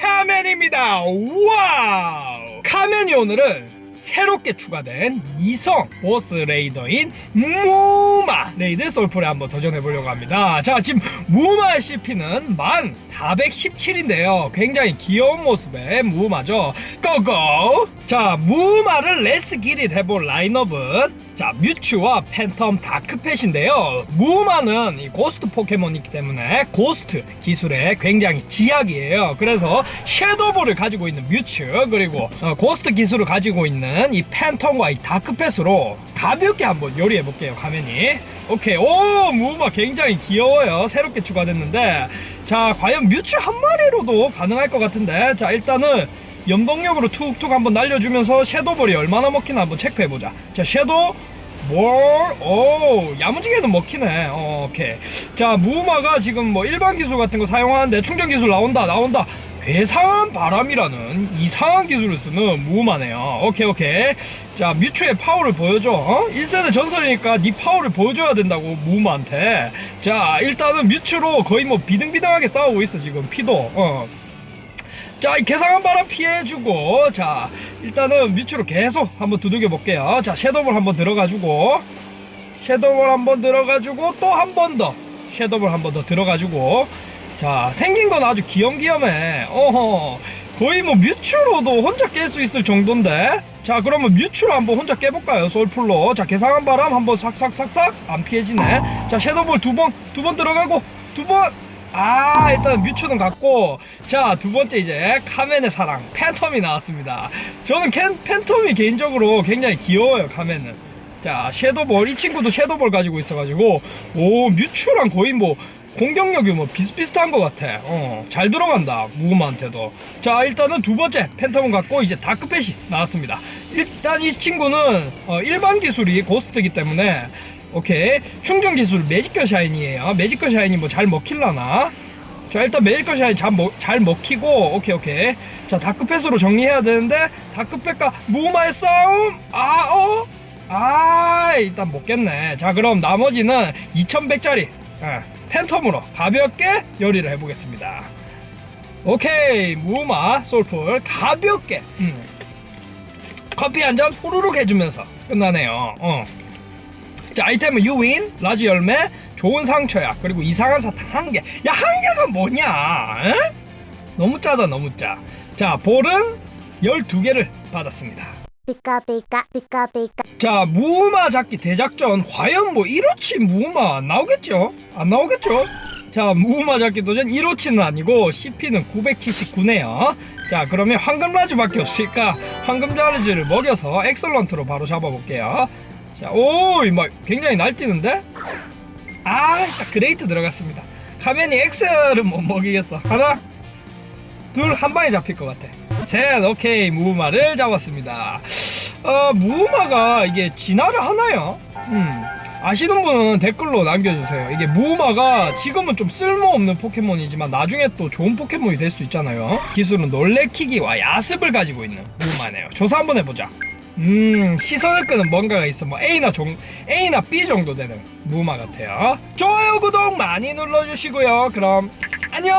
카멘입니다. 와우! 카멘이 오늘은 새롭게 추가된 이성 보스 레이더인 무마 레이드 솔풀에 한번 도전해 보려고 합니다. 자, 지금 무마의 CP는 1417인데요. 굉장히 귀여운 모습의 무마죠. 고고! 자, 무마를 레스 기릿 해볼 라인업은 자, 뮤츠와 팬텀 다크펫인데요. 무마는 이 고스트 포켓몬이기 때문에 고스트 기술에 굉장히 지약이에요. 그래서 섀도볼을 가지고 있는 뮤츠 그리고 어, 고스트 기술을 가지고 있는 이 팬텀과 이 다크펫으로 가볍게 한번 요리해 볼게요. 가면이. 오케이. 오, 무마 굉장히 귀여워요. 새롭게 추가됐는데 자, 과연 뮤츠 한 마리로도 가능할 것 같은데 자, 일단은 연동력으로 툭툭 한번 날려주면서 섀도볼이 얼마나 먹히나 한번 체크해보자. 자, 섀도 볼, 오, 야무지게는 먹히네. 어, 오케이. 자, 무마가 지금 뭐 일반 기술 같은 거 사용하는데 충전 기술 나온다, 나온다. 괴상한 바람이라는 이상한 기술을 쓰는 무마네요. 오케이, 오케이. 자, 뮤츠의 파워를 보여줘. 어? 1세대 전설이니까 네 파워를 보여줘야 된다고, 무마한테. 자, 일단은 뮤츠로 거의 뭐 비등비등하게 싸우고 있어, 지금. 피도. 어. 자, 이 개상한 바람 피해주고, 자, 일단은 밑으로 계속 한번 두들겨 볼게요. 자, 섀도볼 한번 들어가주고, 섀도볼 한번 들어가주고, 또 한 번 더, 섀도볼 한번 더 들어가주고, 자, 생긴 건 아주 귀염귀염해. 어허, 거의 뭐 뮤츠로도 혼자 깰 수 있을 정도인데? 자, 그러면 뮤츠로 한번 혼자 깨볼까요? 솔풀로. 자, 개상한 바람 한번 싹싹싹싹 안 피해지네. 자, 섀도볼 두 번, 두 번 들어가고, 두 번, 아 일단 뮤츠는 갔고 자 두 번째 이제 카멘의 사랑 팬텀이 나왔습니다. 저는 캔, 팬텀이 개인적으로 굉장히 귀여워요 카멘은. 자 섀도볼 이 친구도 섀도볼 가지고 있어가지고 오 뮤츠랑 거의 뭐 공격력이 뭐 비슷비슷한 것 같아. 어 잘 들어간다 무음한테도. 자 일단은 두 번째 팬텀은 갔고 이제 다크펫이 나왔습니다. 일단 이 친구는 어, 일반 기술이 고스트이기 때문에 오케이. 충전 기술 매지컬 샤인이에요. 매지컬 샤인이 뭐 잘 먹힐라나? 자 일단 매지컬 샤인 잘, 먹, 잘 먹히고 오케이 오케이. 자 다크펫으로 정리해야 되는데 다크펫과 무마의 싸움? 아어? 아 일단 먹겠네. 자 그럼 나머지는 2100짜리 예, 팬텀으로 가볍게 요리를 해보겠습니다. 오케이. 무마 솔풀 가볍게. 음. 커피 한 잔 후루룩 해주면서 끝나네요. 어. 자 아이템은 유인, 라지 열매, 좋은 상처야 그리고 이상한 사탕 한 개. 야 한 개가 뭐냐? 에? 너무 짜다 너무 짜. 자 볼은 12개를 받았습니다. 피카 피카 자 무마 잡기 대작전 과연 뭐 1호치 무마 안 나오겠죠? 안 나오겠죠? 자 무마 잡기 도전 1호치는 아니고 CP는 979네요 자 그러면 황금 라지밖에 없으니까 황금 라지를 먹여서 엑설런트로 바로 잡아볼게요 자 오 막 굉장히 날뛰는데? 아 일단 그레이트 들어갔습니다 가면이 엑셀은 못 먹이겠어 하나 둘 한 방에 잡힐 것 같아 셋 오케이 무마를 잡았습니다 어, 무마가 이게 진화를 하나요? 음. 아시는 분은 댓글로 남겨주세요. 이게 무마가 지금은 좀 쓸모없는 포켓몬이지만 나중에 또 좋은 포켓몬이 될 수 있잖아요. 기술은 놀래키기와 야습을 가지고 있는 무마네요. 조사 한번 해보자. 음, 시선을 끄는 뭔가가 있어. 뭐 A나 종, A나 B 정도 되는 무마 같아요. 좋아요, 구독 많이 눌러주시고요. 그럼 안녕!